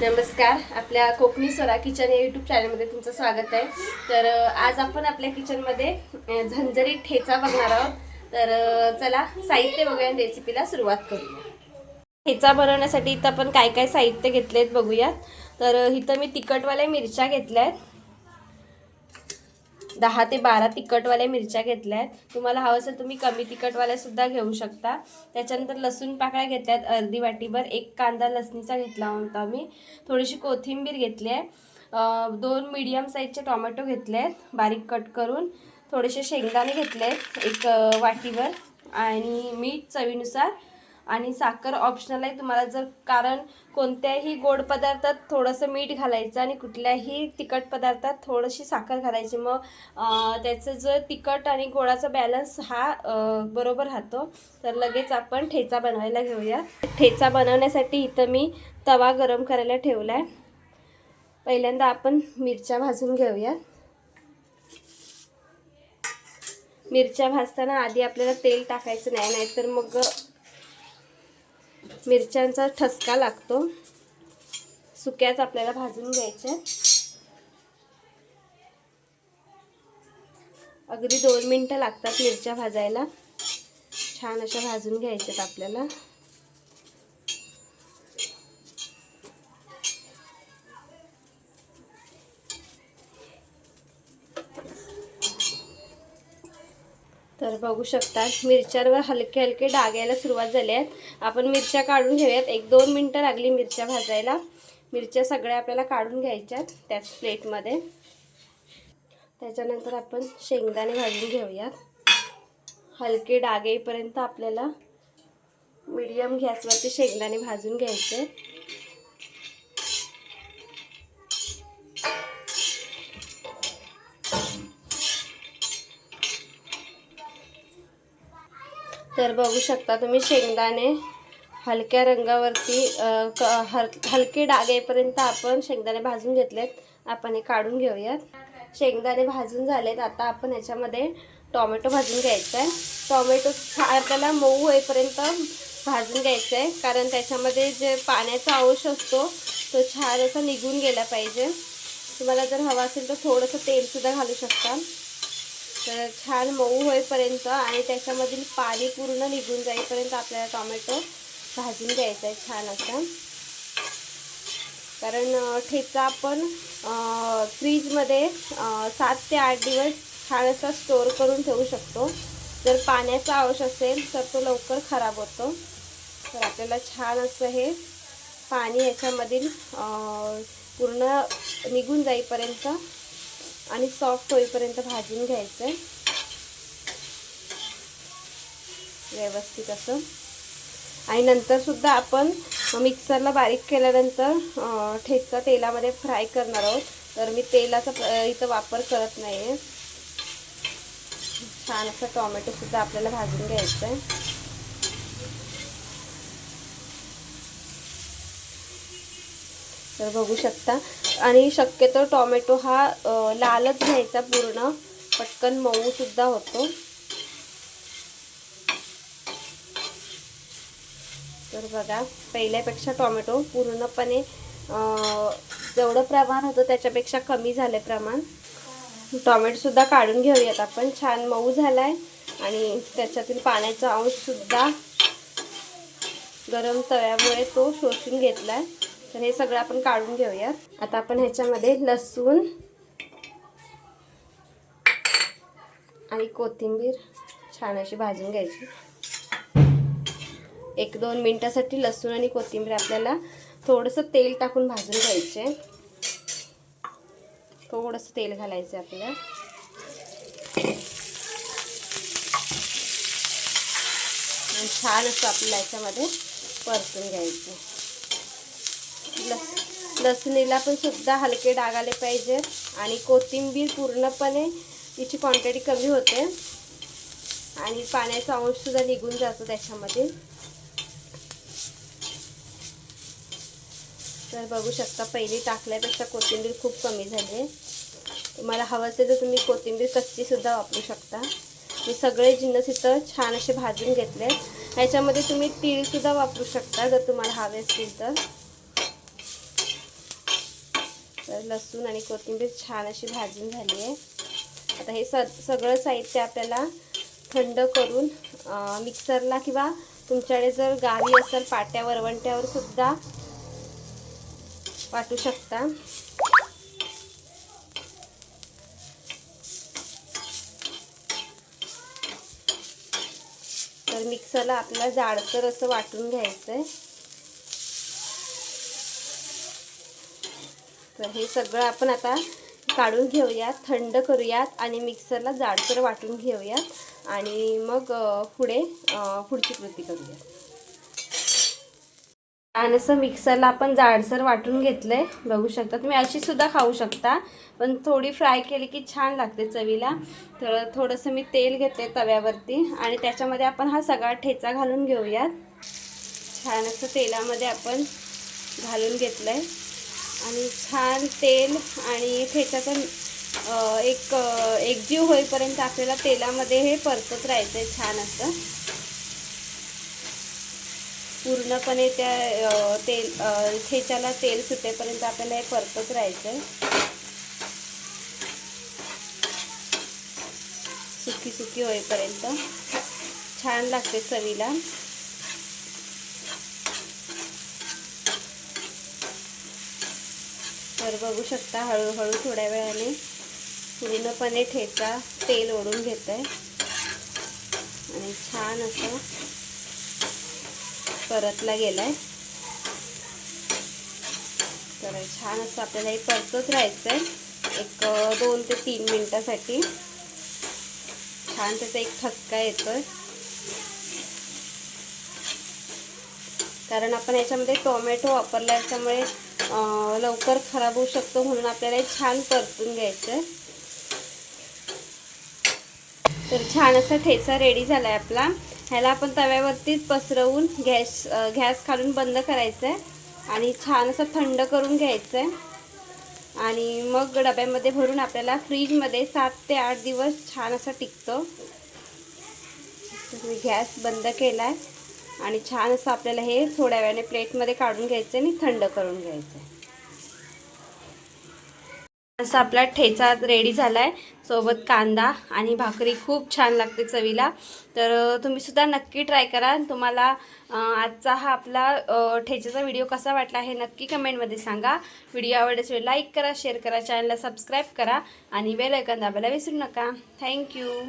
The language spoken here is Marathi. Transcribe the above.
नमस्कार. आपल्या कोकणी स्वरा किचन या यूट्यूब चॅनलमध्ये तुमचं स्वागत आहे. तर आज आपण आपल्या किचनमध्ये झंझरी ठेचा बघणार आहोत. तर चला साहित्य बघूया रेसिपीला सुरुवात करूया. ठेचा बनवण्यासाठी इथं आपण काय काय साहित्य घेतलेत बघूयात. तर इथं मी तिखटवाल्या मिरच्या घेतल्या आहेत दहा ते बारा तिखटवाल्या मिरच्या घेतल्या आहेत तुम्हाला हवं असेल तुम्ही कमी तिखटवाल्यासुद्धा घेऊ शकता. त्याच्यानंतर लसूण पाकळ्या घेतल्यात. अर्धी वाटीभर एक कांदा लसणीचा घेतला होता मी. थोडीशी कोथिंबीर घेतली आहे. दोन मीडियम साईजचे टोमॅटो घेतले आहेत. बारीक कट करून थोडेसे शेंगदाणे घेतले आहेत. एक वाटीवर वाटीभर. आणि मीठ चवीनुसार आणि साखर ऑप्शनल आहे. तुम्हाला जर कारण कोणत्याही गोड पदार्थात थोडंसं मीठ घालायचं आणि कुठल्याही तिखट पदार्थात थोडीशी साखर घालायची मग त्याचं जो तिखट आणि गोडाचा बॅलन्स हा बरोबर राहतो. तर लगेच आपण ठेचा बनवायला घेऊया. ठेचा बनवण्यासाठी इथं मी तवा गरम करायला ठेवला आहे पहिल्यांदा आपण मिरच्या भाजून घेऊया. मिरच्या भाजताना आधी आपल्याला तेल टाकायचं नाही नाहीतर मग मिरच्यांचा ठसका लागतो. सुक्याच आपल्याला भाजून घ्यायचे अगदी दोन मिनटं लागतात मिरच्या भाजायला. छान अशा भाजून घ्यायच्यात आपल्याला. तर बघू शकता मिरच्यांवर हलके हलके डाग यायला सुरुवात झाली आहेत. आपण मिरच्या काढून घेऊयात. एक दोन मिनटं लागली मिरच्या भाजायला. मिरच्या सगळ्या आपल्याला काढून घ्यायच्यात त्याच प्लेटमध्ये. त्याच्यानंतर आपण शेंगदाणे भाजून घेऊयात. हलके डाग येईपर्यंत आपल्याला मीडियम गॅसवरती शेंगदाणे भाजून घ्यायचे तर बघू शकता तुम्ही शेंगदाणे हलक्या रंगावरती क- हल हलके डाग येईपर्यंत आपण शेंगदाणे भाजून घेतलेत. आपण हे काढून घेऊयात. शेंगदाणे भाजून झालेत. आता आपण याच्यामध्ये टॉमॅटो भाजून घ्यायचा आहे टॉमॅटो छा- आपल्याला मऊ होईपर्यंत भाजून घ्यायचं आहे कारण त्याच्यामध्ये जे पाण्याचा अंश असतो तो छान असा निघून गेला पाहिजे. तुम्हाला जर हवा असेल तर थोडंसं तेलसुद्धा घालू शकता. तर छान मऊ होईपर्यंत आणि त्याच्यामधील पाणी पूर्ण निघून जाईपर्यंत आपल्याला टोमॅटो भाजून घ्यायचा आहे छान असं. कारण ठेचा आपण फ्रीजमध्ये सात ते आठ दिवस छान असा स्टोअर करून ठेवू शकतो. जर पाण्याचा अंश असेल तर तो लवकर खराब होतो. तर आपल्याला छान असं हे पाणी याच्यामधील पूर्ण निघून जाईपर्यंत आणि सॉफ्ट होईपर्यंत भाजून घ्यायचं आहे व्यवस्थित असं. आणि नंतर सुद्धा आपण मिक्सरला बारीक केल्यानंतर ठेचा तेलामध्ये फ्राय करणार आहोत. तर मी तेलाचा इथं वापर करत नाही आहे छान असं टॉमॅटोसुद्धा आपल्याला भाजून घ्यायचं आहे तर बघू शकता आणि शक्यतो टोमॅटो हा लालच घ्यायचा पूर्ण. पटकन मऊ सुद्धा होतो. तर बघा पहिल्यापेक्षा टोमॅटो पूर्णपणे जेवढं प्रमाण होतं त्याच्यापेक्षा कमी झालं प्रमाण. टॉमॅटोसुद्धा काढून घेऊयात आपण. छान मऊ झालाय. आणि त्याच्यातील पाण्याचा अंशसुद्धा गरम तव्यामुळे तो शोषून घेतला आहे तर हे सगळं आपण काढून घेऊयात. आता आपण ह्याच्यामध्ये लसूण आणि कोथिंबीर छान अशी भाजून घ्यायची. एक दोन मिनटासाठी लसूण आणि कोथिंबीर आपल्याला थोडंसं तेल टाकून भाजून घ्यायचे. थोडंसं तेल घालायचं आपल्याला. आणि छान असं आपल्याला याच्यामध्ये परतून घ्यायचं. लसणीला पण सुद्धा हलके डाग आले पाहिजे. आणि कोथिंबीर पूर्णपणे तिची क्वांटिटी कमी होते. आणि पाण्याचा अंशसुद्धा निघून जातो त्याच्यामध्ये. तर बघू शकता पहिली टाकल्यापेक्षा कोथिंबीर खूप कमी झाली. आहे तुम्हाला हवं असेल तर तुम्ही कोथिंबीर कच्चीसुद्धा वापरू शकता. मी सगळे जिन्नस इथं छान असे भाजून घेतले. ह्याच्यामध्ये तुम्ही तीळसुद्धा वापरू शकता जर तुम्हाला हवे असतील तर. तर लसूण आणि कोथिंबीर छान अशी भाजून झाली आहे. आता हे स सगळं साहित्य आपल्याला थंड करून मिक्सरला किंवा तुमच्याकडे जर गावी असेल पाट्या वरवंट्यावर सुद्धा वाटू शकता. तर मिक्सरला आपल्याला जाडसर असं वाटून घ्यायचं आहे तर हे सगळं आपण आता काढून घेऊयात थंड करूयात आणि मिक्सरला जाडसर वाटून घेऊयात. आणि मग पुढे पुढची कृती करूयात. आणि असं मिक्सरला आपण जाडसर वाटून घेतलंय. बघू शकता तुम्ही अशी सुद्धा खाऊ शकता. पण थोडी फ्राय केली की छान लागते चवीला. तर थोडंसं मी तेल घेते तव्यावरती आणि त्याच्यामध्ये आपण हा सगळा ठेचा घालून घेऊयात. छान असं तेलामध्ये आपण घालून घेतलंय. आणि छान तेल आणि ठेच्याचा एक एकजीव होईपर्यंत आपल्याला तेलामध्ये हे परतत राहायचं आहे छान असं. पूर्णपणे त्या तेल ठेच्याला तेल सुटेपर्यंत आपल्याला हे परतत राहायचं आहे सुकी सुकी होईपर्यंत. छान लागते चवीला. तर बघू शकता हळूहळू थोड्या वेळाने पूर्णपणे ठेचा तेल ओढून घेत आहे आणि छान असं परतला गेलाय. तर छान असं आपल्याला हे परतत राहायचं आहे एक दोन ते तीन मिनटासाठी. छान त्याचा एक ठसका येतोय. कारण आपण याच्यामध्ये टोमॅटो वापरला याच्यामुळे लवकर खराब होऊ शकतो म्हणून आपल्याला हे छान परतून घ्यायचं आहे. तर छान असा ठेचा रेडी झाला आहे आपला. ह्याला आपण तव्यावरतीच पसरवून गॅस गॅस खालून बंद करायचं आहे आणि छान असं थंड करून घ्यायचं आहे आणि मग डब्यामध्ये भरून आपल्याला फ्रीजमध्ये सात ते आठ दिवस छान असं टिकतो. मी गॅस बंद केला आहे आणि छान असं आपल्याला हे थोड्या वेळाने प्लेटमध्ये काढून घ्यायचं आणि थंड करून घ्यायचं. आहे असा आपला ठेचा रेडी झाला आहे सोबत कांदा आणि भाकरी खूप छान लागते चवीला. तर तुम्ही सुद्धा नक्की ट्राय करा. तुम्हाला आजचा हा आपला ठेच्याचा व्हिडिओ कसा वाटला हे नक्की कमेंटमध्ये सांगा. व्हिडिओ आवडल्यास लाईक करा शेअर करा चॅनलला सबस्क्राईब करा आणि बेल ऐकन दाबायला विसरू नका. थँक्यू.